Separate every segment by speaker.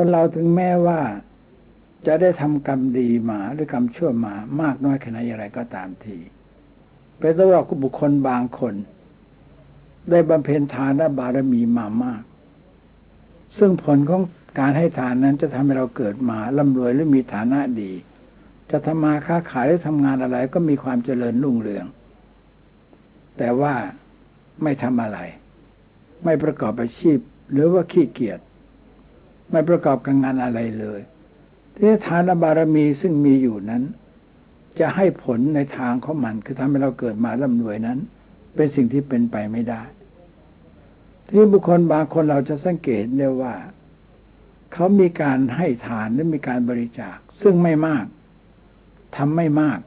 Speaker 1: คนเราถึงแม้ว่า จะได้ทำกรรมดีมาหรือกรรมชั่วมามากน้อยแค่ไหนอย่างไรก็ตามทีเป็นตัวว่าบุคคลบางคน ได้บำเพ็ญทานและบารมีมามาก ซึ่งผลของการให้ทานนั้นจะทำให้เราเกิดมาร่ำรวยหรือมีฐานะดี จะทำมาค้าขายหรือทำงานอะไรก็มีความเจริญรุ่งเรือง แต่ว่าไม่ทำอะไร ไม่ประกอบอาชีพ หรือว่าขี้เกียจ ไม่ประกอบกับงานอะไรเลยที่ทานบารมีซึ่งมีอยู่นั้น จะให้ผลในทางของมัน คือทำให้เราเกิดมาร่ำรวยนั้น เป็นสิ่งที่เป็นไปไม่ได้ ที่บุคคลบางคนเราจะสังเกตได้ว่า เขามีการให้ทานและมีการบริจาค ซึ่งไม่มากทำไม่มาก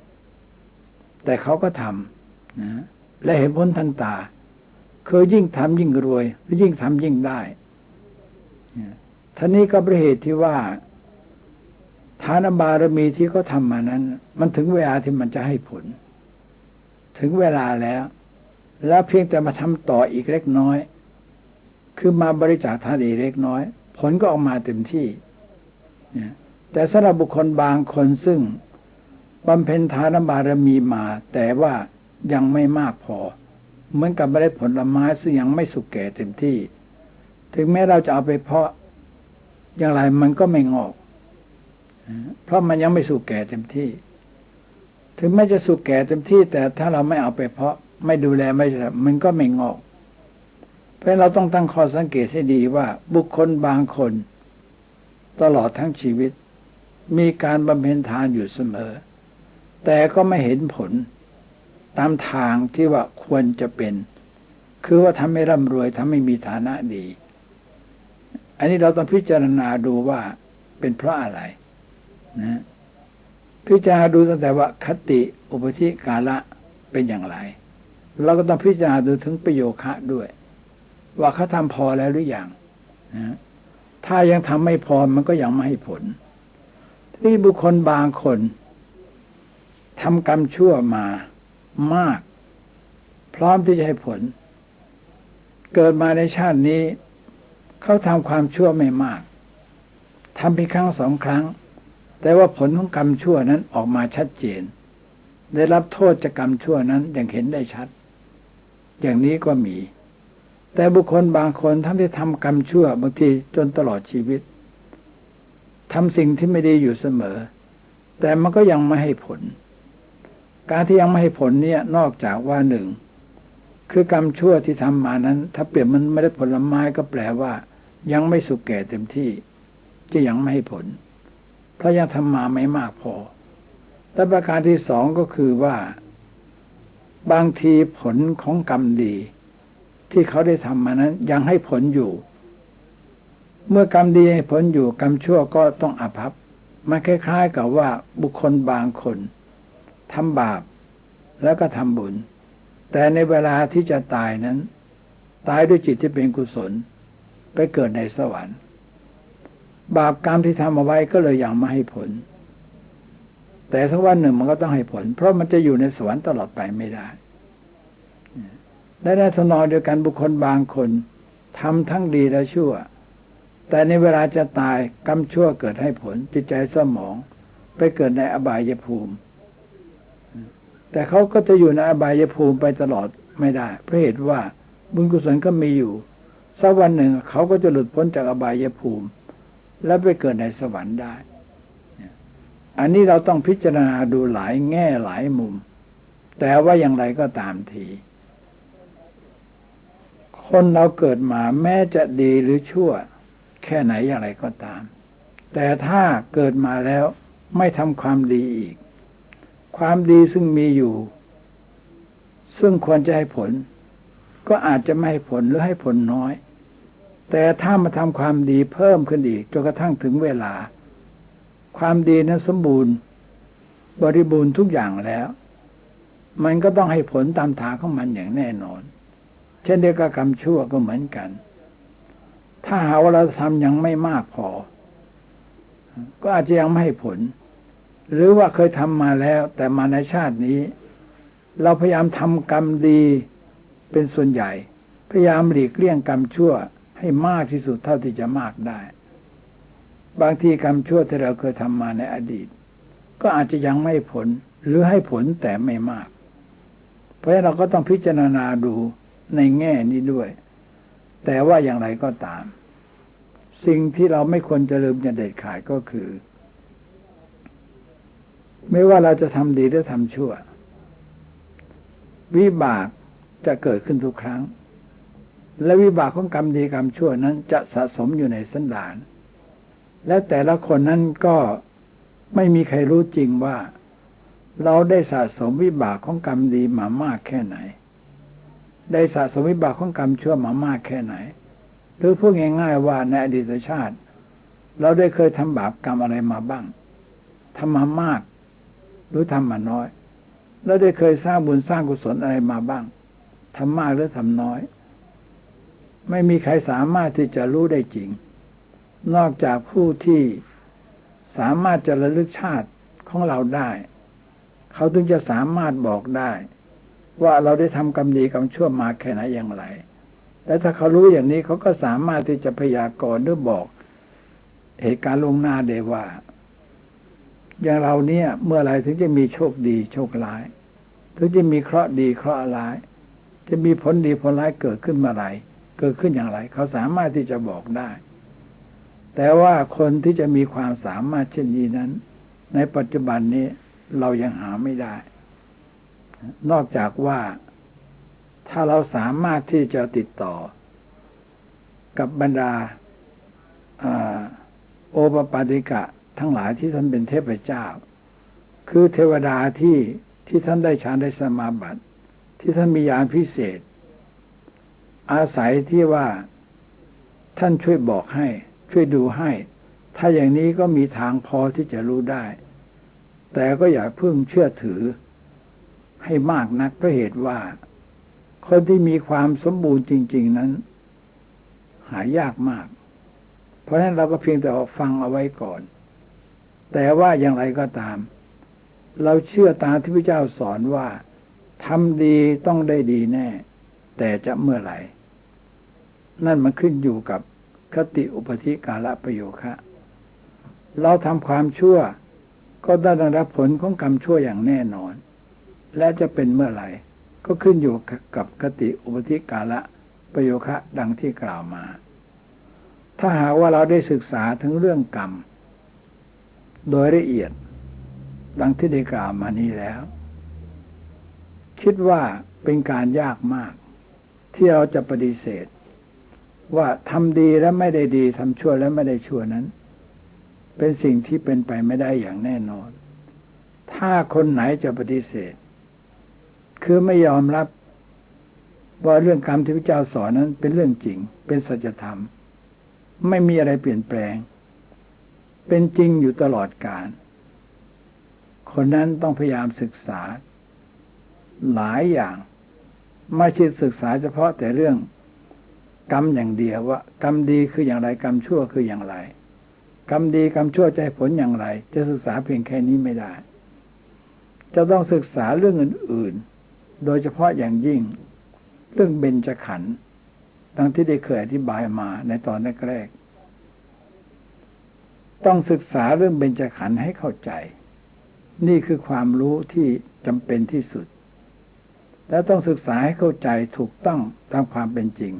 Speaker 1: แต่เขาก็ทำนะและเห็นผลทันตาคือยิ่งทำยิ่งรวยยิ่งทำยิ่งได้ ท่านี้ก็ประเหตุที่ว่าทานบารมีที่เขาทำมานั้น มันถึงเวลาที่มันจะให้ผล ถึงเวลาแล้ว แล้วเพียงแต่มาทำต่ออีกเล็กน้อย คือมาบริจาคทานอีกเล็กน้อย ผลก็ออกมาเต็มที่แต่สำหรับบุคคลบางคนซึ่งบำเพ็ญทานบารมีมา แต่ว่ายังไม่มากพอ เหมือนกับไม่ได้ผลไม้ซึ่งยังไม่สุกแก่เต็มที่ ถึงแม้เราจะเอาไปเพาะ อย่างไรมันก็ไม่งอก เพราะมันยังไม่สุกแก่เต็มที่ ถึงแม้จะสุกแก่เต็มที่ แต่ถ้าเราไม่เอาไปเพาะไม่ดูแลไม่มันก็ไม่งอก เพราะเราต้องตั้งข้อสังเกตให้ดีว่า บุคคลบางคน ตลอดทั้งชีวิต มีการบำเพ็ญทานอยู่เสมอ แต่ก็ไม่เห็นผลตามทางที่ว่าควรจะเป็น คือว่าทำให้ร่ำรวยทำให้มีฐานะดี อันนี้เราต้องพิจารณาดูว่าเป็นเพราะอะไรนะพิจารณาดูตั้งแต่ว่าคติอุปธิกาละเป็นอย่างไร เราก็ต้องพิจารณาดูถึงประโยคะด้วย ว่าเขาทำพอแล้วหรืออยังนะถ้ายังทำไม่พอมันก็ยังไม่ให้ผล ที่บุคคลบางคนทำกรรมชั่วมามาก พร้อมที่จะให้ผล เกิดมาในชาตินี้ เขาทำความชั่วไม่มากทำเพียงครั้งสองครั้ง แต่ว่าผลของกรรมชั่วนั้นออกมาชัดเจน ได้รับโทษจากกรรมชั่วนั้นอย่างเห็นได้ชัด อย่างนี้ก็มี แต่บุคคลบางคนท่านที่ทำกรรมชั่วบางทีจนตลอดชีวิตทำสิ่งที่ไม่ดีอยู่เสมอ แต่มันก็ยังไม่ให้ผล การที่ยังไม่ให้ผลเนี่ยนอกจากว่าหนึ่งคือกรรมชั่วที่ทำมานั้น ถ้าเปรียบมันไม่ได้ผลไม้ก็แปลว่า ยังไม่สุกแก่เต็มที่จะยังไม่ให้ผล เพราะยังทำมาไม่มากพอและประการที่สองก็คือว่า บางทีผลของกรรมดี ที่เขาได้ทำมานั้นยังให้ผลอยู่ เมื่อกรรมดีให้ผลอยู่กรรมชั่วก็ต้องอภัพมันคล้ายๆ กับว่าบุคคลบางคนทำบาปแล้วก็ทำบุญ แต่ในเวลาที่จะตายนั้น ตายด้วยจิตที่เป็นกุศล ไปเกิดในสวรรค์ บาปกรรมที่ทำเอาไว้ก็เลยยังไม่ให้ผล แต่ถ้าวันหนึ่งมันก็ต้องให้ผล เพราะมันจะอยู่ในสวรรค์ตลอดไปไม่ได้และในทนอเดียวกันบุคคลบางคนทำทั้งดีและชั่ว แต่ในเวลาจะตายกรรมชั่วเกิดให้ผล จิตใจสมอง ไปเกิดในอบายภูมิ แต่เขาก็จะอยู่ในอบายภูมิไปตลอดไม่ได้เพราะเหตุว่าบุญกุศลก็มีอยู่ สักวันหนึ่งเขาก็จะหลุดพ้นจากอบายภูมิ แล้วไปเกิดในสวรรค์ได้ อันนี้เราต้องพิจารณาดูหลายแง่หลายมุม แต่ว่าอย่างไรก็ตามที คนเราเกิดมาแม้จะดีหรือชั่ว แค่ไหนอย่างไรก็ตาม แต่ถ้าเกิดมาแล้วไม่ทำความดีอีก ความดีซึ่งมีอยู่ ซึ่งควรจะให้ผล ก็อาจจะไม่ให้ผลหรือให้ผลน้อย แต่ถ้ามาทำความดีเพิ่มขึ้นอีกจนกระทั่งถึงเวลา ความดีนั้นสมบูรณ์ บริบูรณ์ทุกอย่างแล้ว มันก็ต้องให้ผลตามทางของมันอย่างแน่นอน เช่นเดียวกับกรรมชั่วก็เหมือนกัน ถ้าหาว่าเราทำยังไม่มากพอ ก็อาจจะยังไม่ให้ผล หรือว่าเคยทำมาแล้ว แต่มาในชาตินี้ เราพยายามทำกรรมดี เป็นส่วนใหญ่ พยายามหลีกเลี่ยงกรรมชั่วให้มากที่สุดเท่าที่จะมากได้ บางทีกรรมชั่วที่เราเคยทำมาในอดีต ก็อาจจะยังไม่ผลหรือให้ผลแต่ไม่มาก เพราะฉะนั้นเราก็ต้องพิจารณาดูในแง่นี้ด้วย แต่ว่าอย่างไรก็ตาม สิ่งที่เราไม่ควรจะลืมจะเด็ดขาดก็คือ ไม่ว่าเราจะทำดีหรือทำชั่ว วิบาก จะเกิดขึ้นทุกครั้ง และวิบากของกรรมดีกรรมชั่วนั้นจะสะสมอยู่ในสันดาน และแต่ละคนนั้นก็ไม่มีใครรู้จริงว่า เราได้สะสมวิบากของกรรมดีมามากแค่ไหน ได้สะสมวิบากของกรรมชั่วมามากแค่ไหน หรือพูดง่ายๆว่าในอดีตชาติ เราได้เคยทำบาปกรรมอะไรมาบ้างทำมามาก หรือทำมาน้อย แล้วได้เคยสร้างบุญสร้างกุศลอะไรมาบ้าง ทำมากหรือทำน้อย ไม่มีใครสามารถที่จะรู้ได้จริง นอกจากผู้ที่สามารถจะระลึกชาติของเราได้ เขาถึงจะสามารถบอกได้ ว่าเราได้ทำกรรมดีกรรมชั่วมาแค่ไหนอย่างไรและถ้าเขารู้อย่างนี้เขาก็สามารถที่จะพยากรณ์หรือบอก เหตุการณ์ลงหน้าได้ว่า อย่างเราเนี่ย เมื่อไรถึงจะมีโชคดีโชคร้าย ถึงจะมีเคราะห์ดีเคราะห์ร้าย จะมีผลดีผลร้ายเกิดขึ้นเมื่อไรเกิดขึ้นอย่างไร เขาสามารถที่จะบอกได้ แต่ว่าคนที่จะมีความสามารถเช่นนี้นั้น ในปัจจุบันนี้เรายังหาไม่ได้ นอกจากว่าถ้าเราสามารถที่จะติดต่อ กับบรรดาโอปปาติกะทั้งหลายที่ท่านเป็นเทพเจ้า คือเทวดาที่ที่ท่านได้ฌานได้สมาบัติ ที่ท่านมียานพิเศษ อาศัยที่ว่า ท่านช่วยบอกให้ ช่วยดูให้ ถ้าอย่างนี้ก็มีทางพอที่จะรู้ได้ แต่ก็อย่าเพิ่งเชื่อถือ ให้มากนักเพราะเหตุว่า คนที่มีความสมบูรณ์จริง ๆนั้น หายากมาก เพราะฉะนั้นเราก็เพียงแต่ฟังเอาไว้ก่อน แต่ว่าอย่างไรก็ตาม เราเชื่อตามที่พระเจ้าสอนว่า ทำดีต้องได้ดีแน่ แต่จะเมื่อไหร่ นั่นมันขึ้นอยู่กับคติอุปธิกาละประโยคะ เราทำความชั่ว ก็ได้รับผลของกรรมชั่วอย่างแน่นอน และจะเป็นเมื่อไหร่ ก็ขึ้นอยู่กับคติอุปธิกาละประโยคะดังที่กล่าวมา ถ้าหากว่าเราได้ศึกษาถึงเรื่องกรรม โดยละเอียด ดังที่ได้กล่าวมานี้แล้ว คิดว่าเป็นการยากมาก ที่เราจะปฏิเสธ ว่าทำดีและไม่ได้ดีทำชั่วและไม่ได้ชั่วนั้น เป็นสิ่งที่เป็นไปไม่ได้อย่างแน่นอน ถ้าคนไหนจะปฏิเสธ คือไม่ยอมรับว่าเรื่องกรรมที่พระเจ้าสอนนั้นเป็นเรื่องจริง เป็นสัจธรรม ไม่มีอะไรเปลี่ยนแปลง เป็นจริงอยู่ตลอดกาลคนนั้นต้องพยายามศึกษา หลายอย่าง ไม่ใช่ศึกษาเฉพาะแต่เรื่องกรรมอย่างเดียวว่า กรรมดีคืออย่างไรกรรมชั่วคืออย่างไร กรรมดีกรรมชั่วใจผลอย่างไร จะศึกษาเพียงแค่นี้ไม่ได้ จะต้องศึกษาเรื่องอื่น ๆ โดยเฉพาะอย่างยิ่ง เรื่องเบญจขันธ์ดังที่ได้เคยอธิบายมาในตอนแรกๆต้องศึกษาเรื่องเบญจขันธ์ให้เข้าใจ นี่คือความรู้ที่จำเป็นที่สุด และต้องศึกษาให้เข้าใจถูกต้องตามความเป็นจริง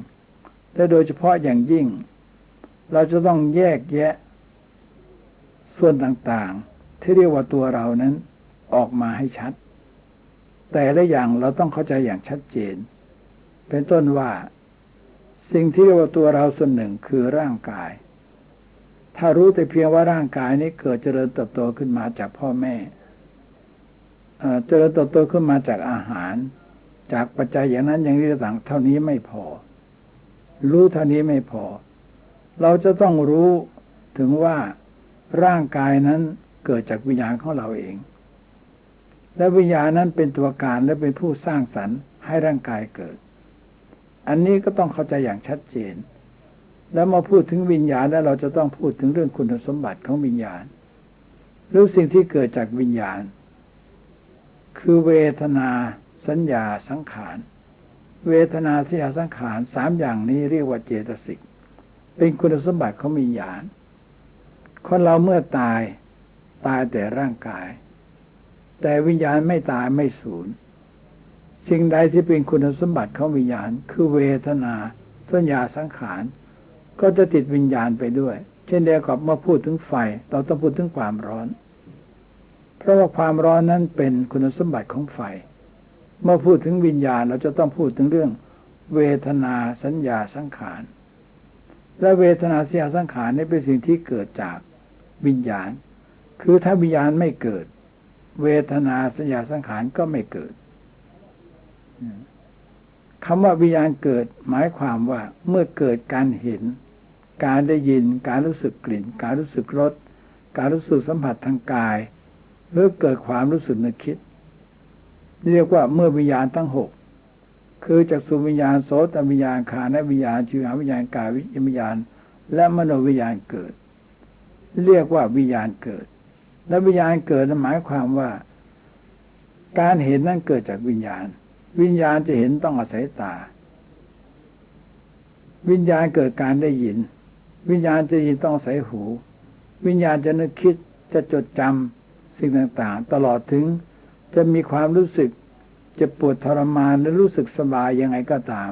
Speaker 1: และโดยเฉพาะอย่างยิ่ง เราจะต้องแยกแยะ ส่วนต่างๆ ที่เรียกว่าตัวเรานั้นออกมาให้ชัด แต่ละอย่างเราต้องเข้าใจอย่างชัดเจน เป็นต้นว่า สิ่งที่เรียกว่าตัวเราส่วนหนึ่งคือร่างกาย ถ้ารู้แต่เพียงว่าร่างกายนี้เกิดเจริญเติบโตขึ้นมาจากพ่อแม่เจริญเติบโตขึ้นมาจากอาหาร จากปัจจัยอย่างนั้นอย่างนี้ต่างเท่านี้ไม่พอ รู้เท่านี้ไม่พอ เราจะต้องรู้ถึงว่าร่างกายนั้นเกิดจากวิญญาณของเราเอง และวิญญาณนั้นเป็นตัวการและเป็นผู้สร้างสรรค์ให้ร่างกายเกิด อันนี้ก็ต้องเข้าใจอย่างชัดเจน แล้วมาพูดถึงวิญญาณแล้วเราจะต้องพูดถึงเรื่องคุณสมบัติของวิญญาณรู้สิ่งที่เกิดจากวิญญาณ คือเวทนา สัญญาสังขาร เวทนาที่อาสังขารสามอย่างนี้เรียกว่าเจตสิก เป็นคุณสมบัติเของวิญญาณคนเราเมื่อตายตายแต่ร่างกาย แต่วิญญาณไม่ตายไม่สูญสิ่งใดที่เป็นคุณสมบัติของวิญญาณ คือเวทนา สัญญาสังขาร ก็จะติดวิญญาณไปด้วย เช่นเดียวกับเมื่อพูดถึงไฟ เราต้องพูดถึงความร้อน เพราะว่าความร้อนนั้นเป็นคุณสมบัติของไฟ เมื่อพูดถึงวิญญาณเราจะต้องพูดถึงเรื่อง เวทนาสัญญาสังขาร และเวทนาสัญญาสังขารนี่เป็นสิ่งที่เกิดจากวิญญาณ คือถ้าวิญญาณไม่เกิด เวทนาสัญญาสังขารก็ไม่เกิดคำว่าวิญญาณเกิดหมายความว่าเมื่อเกิดการเห็น การได้ยิน การรู้สึกกลิ่น การรู้สึกรส การรู้สึกสัมผัสทางกาย หรือเกิดความรู้สึกนึกคิด เรียกว่าเมื่อวิญญาณทั้งหกคือจากสุวิญญาณโสตวิญญาณขานวิญญาณจิวหาวิญญาณกายวิญญาณ และมโนวิญญาณเกิด เรียกว่าวิญญาณเกิด และวิญญาณเกิดหมายความว่า การเห็นนั้นเกิดจากวิญญาณ วิญญาณจะเห็นต้องอาศัยตา วิญญาณเกิดการได้ยิน วิญญาณจะยินต้องอาศัยหู วิญญาณจะนึกคิดจะจดจำสิ่งต่างๆ ตลอดถึง จะมีความรู้สึกจะปวดทรมานหรือรู้สึกสบายยังไงก็ตาม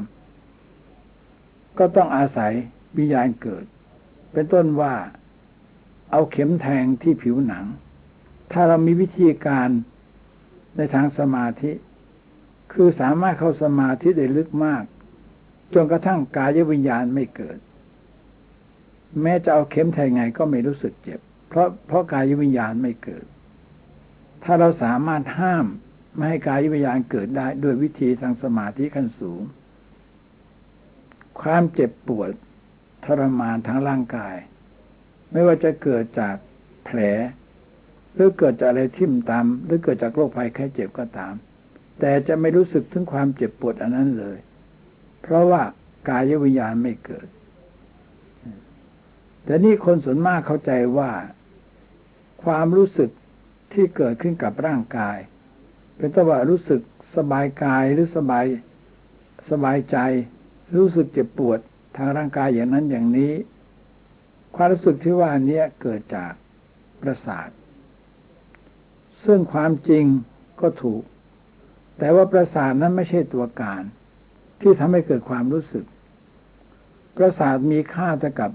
Speaker 1: ก็ต้องอาศัยวิญญาณเกิด เป็นต้นว่า เอาเข็มแทงที่ผิวหนัง ถ้าเรามีวิธีการในทางสมาธิ คือสามารถเข้าสมาธิได้ลึกมาก จนกระทั่งกายวิญญาณไม่เกิด แม้จะเอาเข็มแทงไงก็ไม่รู้สึกเจ็บ เพราะเพราะกายวิญญาณไม่เกิด ถ้าเราสามารถห้ามไม่ให้กายวิญญาณเกิดได้ด้วยวิธีทางสมาธิขั้นสูง ความเจ็บปวดทรมานทั้งร่างกาย ไม่ว่าจะเกิดจากแผล หรือเกิดจากอะไรทิ่มตามหรือเกิดจากโรคภัยแค่เจ็บก็ตาม แต่จะไม่รู้สึกถึงความเจ็บปวดอันนั้นเลย เพราะว่ากายวิญญาณไม่เกิด แต่นี่คนส่วนมากเข้าใจว่า ความรู้สึก ที่เกิดขึ้นกับร่างกาย เป็นตัวว่ารู้สึกสบายกายหรือสบายสบายใจ รู้สึกเจ็บปวดทางร่างกายอย่างนั้นอย่างนี้ ความรู้สึกที่ว่านี้เกิดจากประสาท ซึ่งความจริงก็ถูก แต่ว่าประสาทนั้นไม่ใช่ตัวการ ที่ทำให้เกิดความรู้สึก ประสาทมีค่าเท่ากับ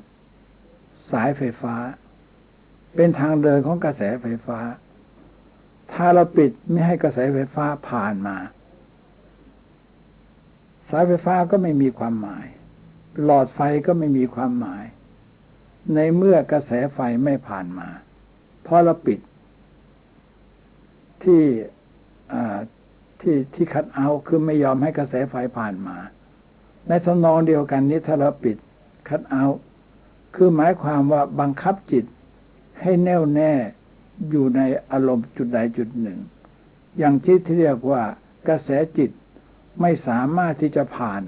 Speaker 1: สายไฟฟ้า เป็นทางเดินของกระแสไฟฟ้า ถ้าเราปิดไม่ให้กระแสไฟฟ้าผ่านมา สายไฟฟ้าก็ไม่มีความหมาย หลอดไฟก็ไม่มีความหมาย ในเมื่อกระแสไฟไม่ผ่านมาเพอเราปิด ที่ที่ที่คัดเอาคือไม่ยอมให้กระแสไฟผ่านมา ในทำนองเดียวกันนี้ถ้าเราปิดคัดเอาคือหมายความว่าบังคับจิตให้แน่วแน่ อยู่ในอารมณ์จุดใดจุดหนึ่ง อย่างที่ที่เรียกว่ากระแสจิตไม่สามารถที่จะผ่าน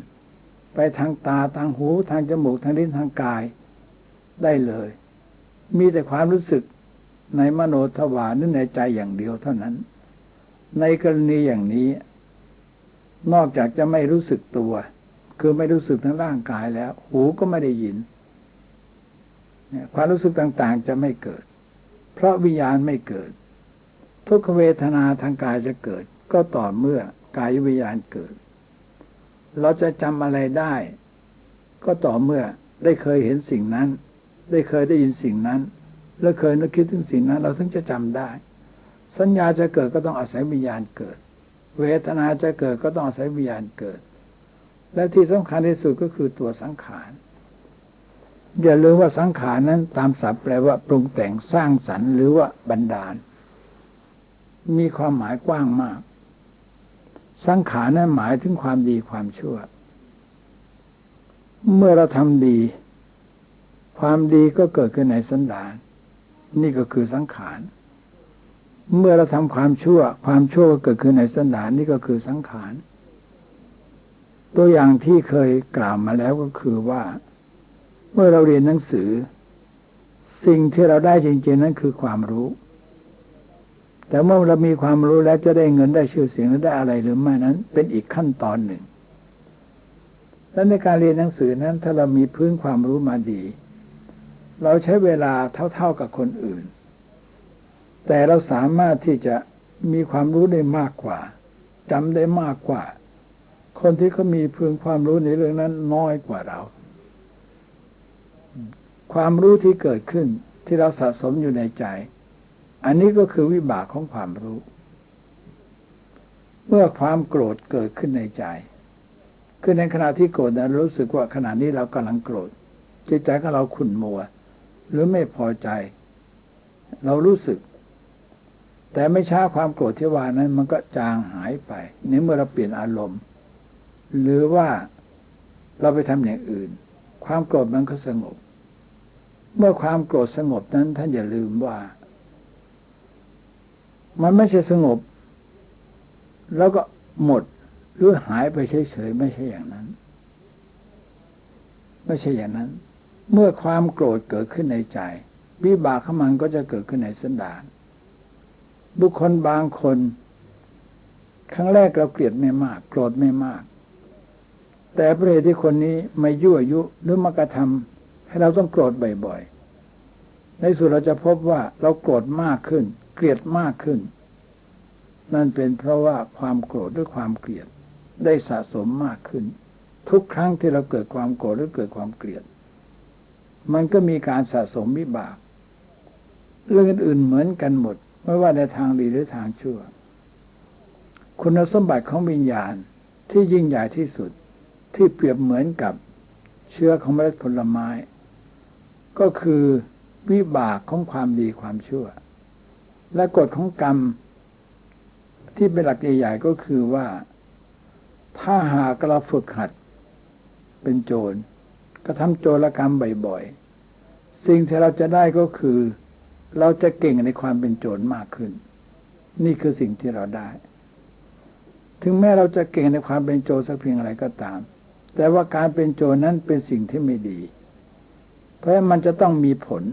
Speaker 1: ไปทางตาทางหูทางจมูกทางลิ้นทางกายได้เลย มีแต่ความรู้สึกในมโนทวารนึกในใจอย่างเดียวเท่านั้น ในกรณีอย่างนี้ นอกจากจะไม่รู้สึกตัว คือไม่รู้สึกทั้งร่างกายแล้ว หูก็ไม่ได้ยิน ความรู้สึกต่างๆจะไม่เกิด เพราะวิญญาณไม่เกิด ทุกขเวทนาทางกายจะเกิด ก็ต่อเมื่อกายวิญญาณเกิด เราจะจำอะไรได้ ก็ต่อเมื่อได้เคยเห็นสิ่งนั้น ได้เคยได้ยินสิ่งนั้น และเคยนึกคิดถึงสิ่งนั้น เราถึงจะจำได้ สัญญาจะเกิดก็ต้องอาศัยวิญญาณเกิด เวทนาจะเกิดก็ต้องอาศัยวิญญาณเกิด และที่สำคัญที่สุดก็คือตัวสังขาร อย่าลืมว่าสังขารนั้นตามศัพท์แปลว่าปรุงแต่งสร้างสรรค์หรือว่าบันดาล มีความหมายกว้างมาก สังขารนั้นหมายถึงความดีความชั่ว เมื่อเราทำดี ความดีก็เกิดขึ้นในสันดาน นี่ก็คือสังขารเมื่อเราทำความชั่ว ความชั่วก็เกิดขึ้นในสันดานนี่ก็คือสังขาร ตัวอย่างที่เคยกล่าวมาแล้วก็คือว่า มื่อเราเรียนหนังสือ สิ่งที่เราได้จริง ๆ นั้นคือความรู้ แต่เมื่อเรามีความรู้แล้วจะได้เงินได้ชื่อเสียงหรือได้อะไรหรือไม่นั้น เป็นอีกขั้นตอนหนึ่งและในการเรียนหนังสือนั้น ถ้าเรามีพื้นความรู้มาดี เราใช้เวลาเท่า ๆกับคนอื่น แต่เราสามารถที่จะมีความรู้ได้มากกว่าจำได้มากกว่า คนที่เขามีพียงความรู้ในเรื่องนั้นน้อยกว่าเรา ความรู้ที่เกิดขึ้นที่เราสะสมอยู่ในใจ อันนี้ก็คือวิบากของความรู้ เมื่อความโกรธเกิดขึ้นในใจ คือในขณะที่โกรธนะรู้สึกว่าขณะนี้เรากำลังโกรธจิตใจของเราขุ่นมัว หรือไม่พอใจ เรารู้สึก แต่ไม่ช้าความโกรธที่ว่านั้น มันก็จางหายไปในเมื่อเราเปลี่ยนอารมณ์ หรือว่าเราไปทำอย่างอื่น ความโกรธมันก็สงบ เมื่อความโกรธสงบนั้น ท่านอย่าลืมว่า มันไม่ใช่สงบ แล้วก็หมดหรือหายไปเฉยๆไม่ใช่อย่างนั้น ไม่ใช่อย่างนั้น เมื่อความโกรธเกิดขึ้นในใจ วิบากขมันก็จะเกิดขึ้นในสันดานบุคคลบางคน ครั้งแรกเราเกลียดไม่มาก โกรธไม่มาก แต่ประเด็นที่คนนี้ไม่ยั่วยุหรือมากระทำ ให้เราต้องโกรธบ่อยๆ ในสุดเราจะพบว่าเราโกรธมากขึ้น เกลียดมากขึ้น นั่นเป็นเพราะว่าความโกรธด้วยความเกลียดได้สะสมมากขึ้น ทุกครั้งที่เราเกิดความโกรธหรือเกิดความเกลียด มันก็มีการสะสมวิบาก เรื่องอื่นๆเหมือนกันหมด ไม่ว่าในทางดีหรือทางชั่ว คุณสมบัติของวิญญาณที่ยิ่งใหญ่ที่สุดที่เปรียบเหมือนกับเชื้อของเมล็ดผลไม้ ก็คือวิบากของความดีความชั่ว และกฎของกรรม ที่เป็นหลักใหญ่ๆก็คือว่า ถ้าหากเราฝึกหัด เป็นโจรกระทำโจรกรรมบ่อยๆสิ่งที่เราจะได้ก็คือ เราจะเก่งในความเป็นโจรมากขึ้น นี่คือสิ่งที่เราได้ ถึงแม้เราจะเก่งในความเป็นโจรสักเพียงอะไรก็ตาม แต่ว่าการเป็นโจรนั้นเป็นสิ่งที่ไม่ดี เพราะมันจะต้องมีผล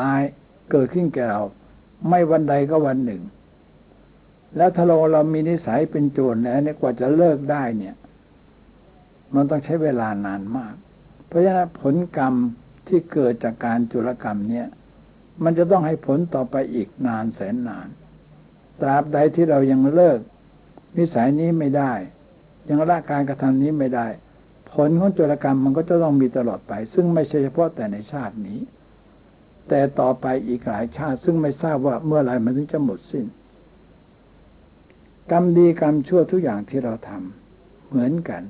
Speaker 1: ร้ายเกิดขึ้นแก่เรา ไม่วันใดก็วันหนึ่ง แล้วถ้าเราเรามีนิสัยเป็นโจรแล้วเนี่ยกว่าจะเลิกได้เนี่ย มันต้องใช้เวลานานมาก เพราะฉะนั้นผลกรรมที่เกิดจากการจุลกรรมเนี่ย มันจะต้องให้ผลต่อไปอีกนานแสนนาน ตราบใดที่เรายังเลิกนิสัยนี้ไม่ได้ ยังละการกระทำนี้ไม่ได้ ผลของจุลกรรมมันก็จะต้องมีตลอดไป ซึ่งไม่ใช่เฉพาะแต่ในชาตินี้ แต่ต่อไปอีกหลายชาติซึ่งไม่ทราบว่าเมื่อไหร่มันถึงจะหมดสิ้น กรรมดีกรรมชั่วทุกอย่างที่เราทำเหมือนกัน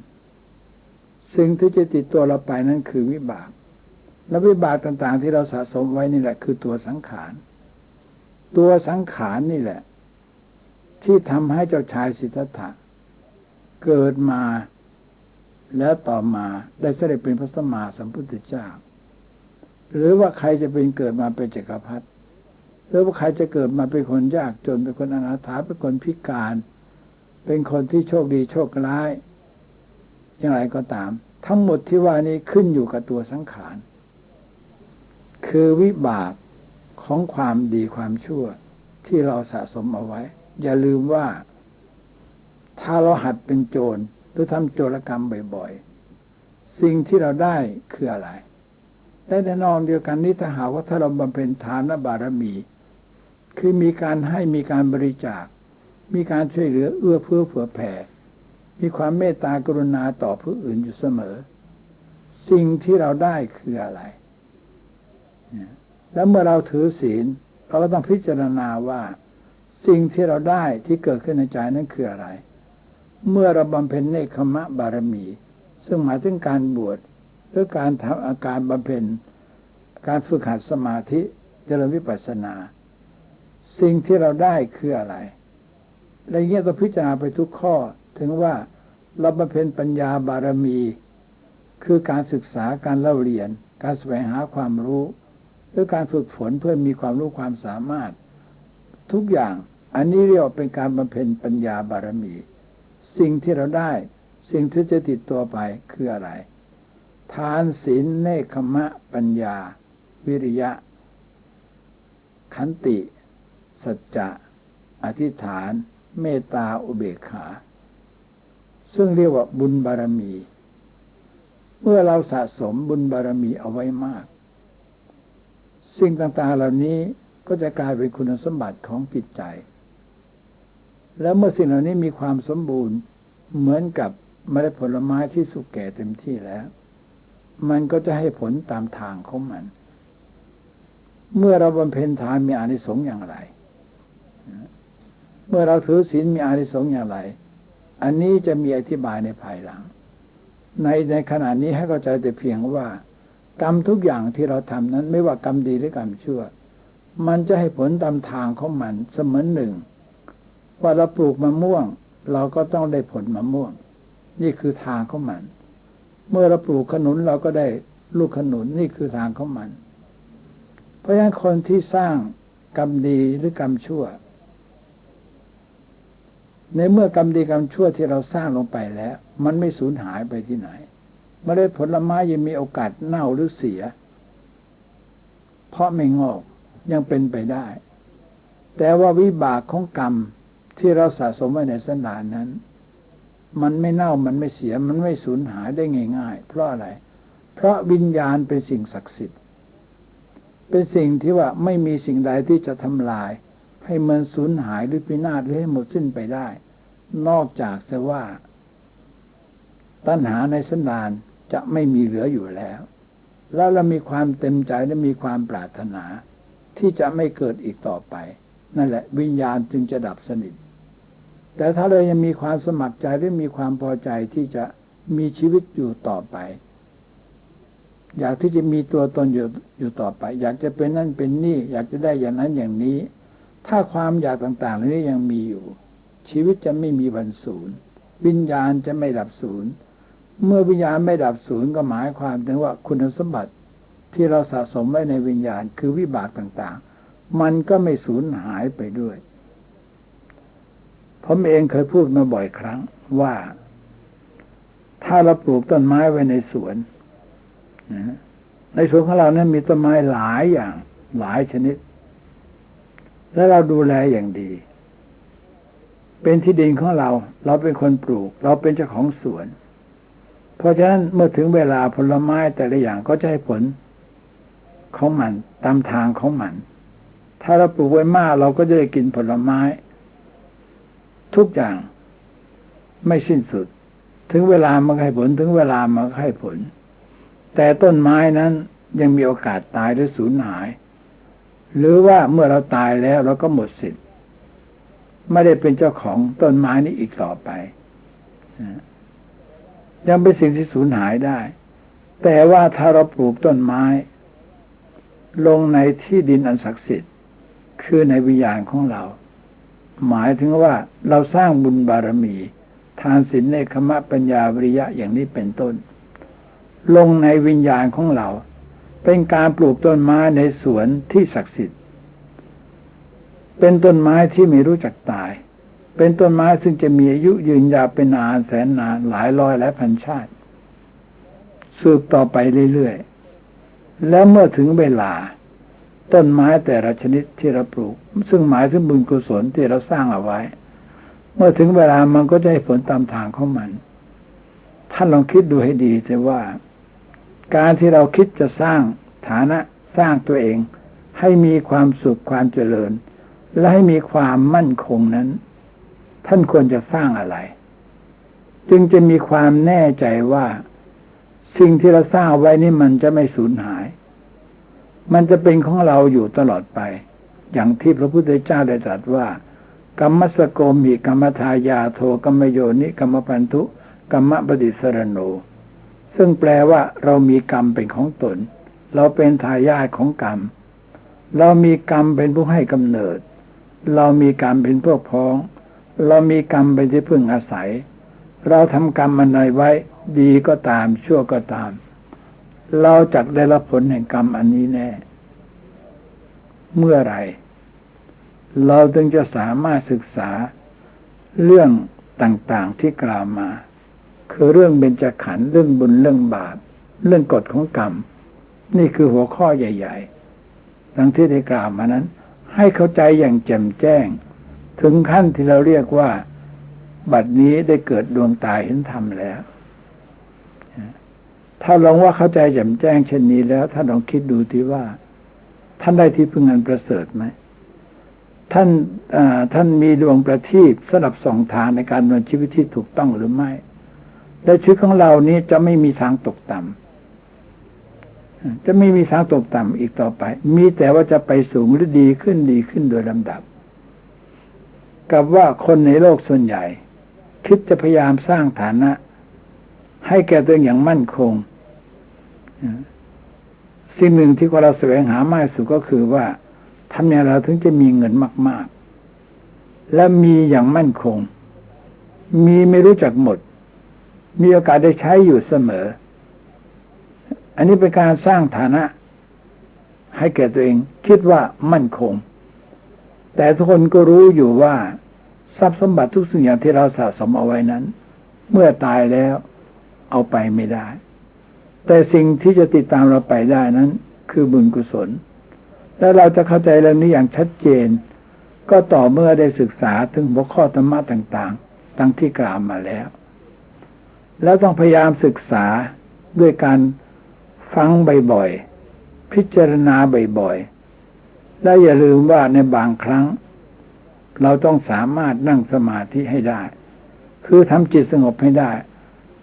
Speaker 1: สิ่งที่จะติดตัวเราไปนั่นคือวิบาก และวิบากต่างๆ ที่เราสะสมไว้นี่แหละ คือตัวสังขาร ตัวสังขารนี่แหละ ที่ทำให้เจ้าชายสิทธัตถะเกิดมา แล้วต่อมาได้เสด็จเป็นพระสัมมาสัมพุทธเจ้า หรือว่าใครจะเป็นเกิดมาเป็นจักรพรรดิหรือว่าใครจะเกิดมาเป็นคนยากจนเป็นคนอนาถาเป็นคนพิการ เป็นคนที่โชคดีโชคร้าย อย่างไรก็ตาม ทั้งหมดที่ว่านี้ขึ้นอยู่กับตัวสังขาร คือวิบากของความดีความชั่วที่เราสะสมเอาไว้ อย่าลืมว่า ถ้าเราหัดเป็นโจร รือทำโจรกรรมบ่อยๆ สิ่งที่เราได้คืออะไรและแน่นอนเดียวกันนี้ถ้าหาว่าถ้าเราบำเพ็ญทานบารมี คือมีการให้มีการบริจาค มีการช่วยเหลือเอื้อเฟื้อเผื่อแผ่ มีความเมตตากรุณาต่อผู้อื่นอยู่เสมอ สิ่งที่เราได้คืออะไร แล้วเมื่อเราถือศีลเราก็ต้องพิจารณาว่า สิ่งที่เราได้ที่เกิดขึ้นในใจนั้นคืออะไร เมื่อเราบำเพ็ญเนคขมะบารมี ซึ่งหมายถึงการบวชหรือการทำอาการบำเพ็ญ การฝึกหัดสมาธิเจริญวิปัสสนา สิ่งที่เราได้คืออะไรอะไรเงี้ยต้องพิจารณาไปทุกข้อ ถึงว่าเราบำเพ็ญปัญญาบารมี คือการศึกษาการเล่าเรียน การแสวงหาความรู้ หรือการฝึกฝนเพื่อมีความรู้ความสามารถ ทุกอย่างอันนี้เรียกว่าเป็นการบำเพ็ญปัญญาบารมี สิ่งที่เราได้ สิ่งที่จะติดตัวไปคืออะไร ทานศีลเนคขมะ ปัญญา วิริยะ ขันติ สัจจะ อธิษฐาน เมตตาอุเบกขา ซึ่งเรียกว่าบุญบารมี เมื่อเราสะสมบุญบารมีเอาไว้มาก สิ่งต่างๆเหล่านี้ก็จะกลายเป็นคุณสมบัติของจิตใจ แล้วเมื่อสิ่งเหล่านี้มีความสมบูรณ์ เหมือนกับเมล็ดผลไม้ที่สุกแก่เต็มที่แล้ว มันก็จะให้ผลตามทางของมัน เมื่อเราบำเพ็ญทานมีอานิสงส์อย่างไร เมื่อเราถือศีลมีอานิสงส์อย่างไร อันนี้จะมีอธิบายในภายหลัง ในในขณะนี้ให้เข้าใจแต่เพียงว่า กรรมทุกอย่างที่เราทำนั้น ไม่ว่ากรรมดีหรือกรรมชั่ว มันจะให้ผลตามทางของมันเสมือนหนึ่ง ว่าเราปลูกมะม่วง เราก็ต้องได้ผลมะม่วง นี่คือทางของมัน เมื่อเราปลูกขนุนเราก็ได้ลูกขนุนนี่คือทางของมัน เพราะฉะนั้นคนที่สร้างกรรมดีหรือกรรมชั่ว ในเมื่อกรรมดีกรรมชั่วที่เราสร้างลงไปแล้ว มันไม่สูญหายไปที่ไหนเมล็ดผลไม้ยังมีโอกาสเน่าหรือเสีย เพราะไม่งอกยังเป็นไปได้ แต่ว่าวิบากของกรรม ที่เราสะสมไว้ในสันดานนั้น มันไม่เน่ามันไม่เสียมันไม่สูญหายได้ง่าย ๆ เพราะอะไร เพราะวิญญาณเป็นสิ่งศักดิ์สิทธิ์ เป็นสิ่งที่ว่าไม่มีสิ่งใดที่จะทำลาย ให้มันสูญหายหรือพินาศหรือให้หมดสิ้นไปได้ นอกจากเสว่า ตัณหาในสันดานจะไม่มีเหลืออยู่แล้ว แล้วเรามีความเต็มใจและมีความปรารถนา ที่จะไม่เกิดอีกต่อไป นั่นแหละวิญญาณจึงจะดับสนิท แต่ถ้าเรายังมีความสมัครใจและมีความพอใจที่จะมีชีวิตอยู่ต่อไป อยากที่จะมีตัวตนอยู่อยู่ต่อไป อยากจะเป็นนั่นเป็นนี่ อยากจะได้อย่างนั้นอย่างนี้ ถ้าความอยากต่างๆเหล่านี้ยังมีอยู่ ชีวิตจะไม่มีวันศูนย์วิญญาณจะไม่ดับศูนย์เมื่อวิญญาณไม่ดับศูนย์ก็หมายความถึงว่าคุณสมบัติที่เราสะสมไว้ในวิญญาณคือวิบากต่างๆ มันก็ไม่สูญหายไปด้วย ผมเองเคยพูดมาบ่อยครั้งว่า ถ้าเราปลูกต้นไม้ไว้ในสวนนะในสวนของเรานั้นมีต้นไม้หลายอย่าง หลายชนิด และเราดูแลอย่างดี เป็นที่ดินของเรา เราเป็นคนปลูก เราเป็นเจ้าของสวน เพราะฉะนั้นเมื่อถึงเวลาผลไม้แต่ละอย่างก็จะให้ผลของมันตามทางของมัน ถ้าเราปลูกไว้มากเราก็จะได้กินผลไม้ ทุกอย่างไม่สิ้นสุด ถึงเวลามันให้ผลถึงเวลามันให้ผล แต่ต้นไม้นั้นยังมีโอกาสตายหรือสูญหาย หรือว่าเมื่อเราตายแล้วเราก็หมดสิทธิ์ไม่ได้เป็นเจ้าของต้นไม้นี้อีกต่อไป ยังเป็นสิ่งที่สูญหายได้ แต่ว่าถ้าเราปลูกต้นไม้ ลงในที่ดินอันศักดิ์สิทธิ์ คือในวิญญาณของเรา หมายถึงว่าเราสร้างบุญบารมี ทานศีลเนคขมะปัญญาวิริยะอย่างนี้เป็นต้น ลงในวิญญาณของเรา เป็นการปลูกต้นไม้ในสวนที่ศักดิ์สิทธิ์ เป็นต้นไม้ที่ไม่รู้จักตาย เป็นต้นไม้ซึ่งจะมีอายุยืนยาวเป็นนานแสนนานหลายร้อยและพันชาติ สืบต่อไปเรื่อยๆ แล้วเมื่อถึงเวลา ต้นไม้แต่ละชนิดที่เราปลูก ซึ่งหมายถึงบุญกุศลที่เราสร้างเอาไว้ เมื่อถึงเวลามันก็จะให้ผลตามทางของมัน ท่านลองคิดดูให้ดีแต่ว่า การที่เราคิดจะสร้างฐานะสร้างตัวเอง ให้มีความสุขความเจริญ และให้มีความมั่นคงนั้น ท่านควรจะสร้างอะไร จึงจะมีความแน่ใจว่า สิ่งที่เราสร้างไว้นี่มันจะไม่สูญหาย มันจะเป็นของเราอยู่ตลอดไป อย่างที่พระพุทธเจ้าได้ตรัสว่า กรรมสโกมีกรรมทายาโทกรรมโยนิกรรมพันธุกรรมปฏิสรโนซึ่งแปลว่าเรามีกรรมเป็นของตน เราเป็นทายาทของกรรม เรามีกรรมเป็นผู้ให้กำเนิด เรามีกรรมเป็นพวกพ้อง เรามีกรรมไปที่พึ่งอาศัย เราทำกรรมอันใดไว้ ดีก็ตามชั่วก็ตาม เราจักได้รับผลแห่งกรรมอันนี้แน่ เมื่อไรเราจึงจะสามารถศึกษาเรื่องต่างๆที่กล่าวมา คือเรื่องเบญจขันธ์เรื่องบุญเรื่องบาป เรื่องกฎของกรรม นี่คือหัวข้อใหญ่ๆดังที่ได้กล่าวมานั้น ให้เข้าใจอย่างแจ่มแจ้ง ถึงขั้นที่เราเรียกว่า บัดนี้ได้เกิดดวงตาเห็นธรรมแล้ว ถ้าลองว่าเข้าใจแจ่มแจ้งเช่นนี้แล้วถ้านลองคิดดูที่ว่า ท่านได้ที่พึ่งอันประเสริฐไหมท่านท่านมีดวงประทีปสำหรับส่องทางในการดำเนินชีวิตที่ถูกต้องหรือไม่และชีวิตของเรานี้จะไม่มีทางตกต่ำจะไม่มีทางตกต่ำอีกต่อไป มีแต่ว่าจะไปสูงหรือดีขึ้นดีขึ้นโดยลำดับ กับว่าคนในโลกส่วนใหญ่ คิดจะพยายามสร้างฐานะ ให้แก่ตัวเองอย่างมั่นคงสิ่งหนึ่งที่เราแสวงหามากสุดก็คือว่าทำอย่างไรถึงจะมีเงินมาก ๆ และมีอย่างมั่นคง มีไม่รู้จักหมด มีโอกาสได้ใช้อยู่เสมอ อันนี้เป็นการสร้างฐานะ ให้แก่ตัวเอง คิดว่ามั่นคง แต่ทุกคนก็รู้อยู่ว่า ทรัพย์สมบัติทุกสิ่งอย่างที่เราสะสมเอาไว้นั้น เมื่อตายแล้ว เอาไปไม่ได้ แต่สิ่งที่จะติดตามเราไปได้นั้น คือบุญกุศล และเราจะเข้าใจเรื่องนี้อย่างชัดเจน ก็ต่อเมื่อได้ศึกษาถึงหัวข้อธรรมะต่างๆ ตั้งที่กล่าวมาแล้ว แล้วต้องพยายามศึกษาด้วยการฟังบ่อยๆ พิจารณาบ่อยๆ และอย่าลืมว่าในบางครั้ง เราต้องสามารถนั่งสมาธิให้ได้ คือทำจิตสงบให้ได้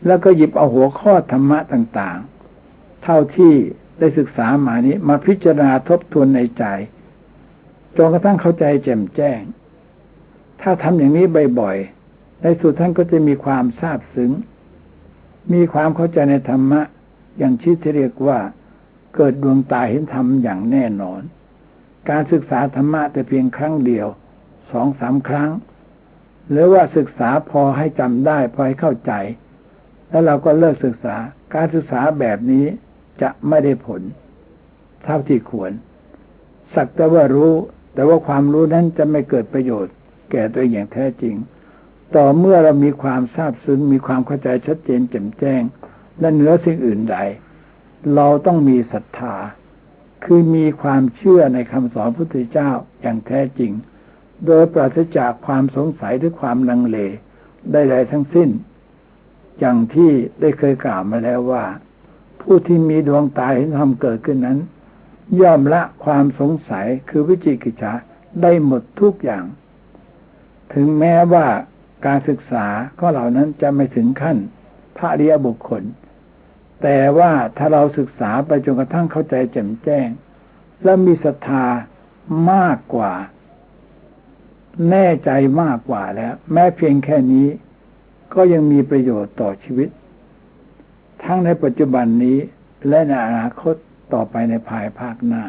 Speaker 1: แล้วก็หยิบเอาหัวข้อธรรมะต่างๆ เท่าที่ได้ศึกษามานี้มาพิจารณาทบทวนในใจจนกระทั่งเข้าใจแจ่มแจ้ง ถ้าทำอย่างนี้บ่อยๆ ในสุดท่านก็จะมีความทราบซึ้ง มีความเข้าใจในธรรมะ อย่างชิดที่เรียกว่า เกิดดวงตาเห็นธรรมอย่างแน่นอน การศึกษาธรรมะแต่เพียงครั้งเดียว สองสามครั้ง หรือว่าศึกษาพอให้จำได้ พอให้เข้าใจ แล้วเราก็เลิกศึกษา การศึกษาแบบนี้จะไม่ได้ผล เท่าที่ควร สักแต่ว่ารู้ แต่ว่าความรู้นั้นจะไม่เกิดประโยชน์ แก่ตัวเองอย่างแท้จริง ต่อเมื่อเรามีความทราบซึ้งมีความเข้าใจชัดเจนแจ่มแจ้ง และเหนือสิ่งอื่นใด เราต้องมีศรัทธา คือมีความเชื่อในคำสอนพุทธเจ้าอย่างแท้จริง โดยปราศจากความสงสัยหรือความลังเลใดๆทั้งสิ้น อย่างที่ได้เคยกล่าวมาแล้วว่า ผู้ที่มีดวงตาเห็นธรรมเกิดขึ้นนั้น ย่อมละความสงสัยคือวิจิกิจฉาได้หมดทุกอย่าง ถึงแม้ว่าการศึกษาก็เหล่านั้นจะไม่ถึงขั้นพระเรียบุคคล แต่ว่าถ้าเราศึกษาไปจนกระทั่งเข้าใจแจ่มแจ้ง และมีศรัทธามากกว่า แน่ใจมากกว่าแล้ว แม้เพียงแค่นี้ ก็ยังมีประโยชน์ต่อชีวิต ทั้งในปัจจุบันนี้และในอนาคตต่อไปในภายภาคหน้า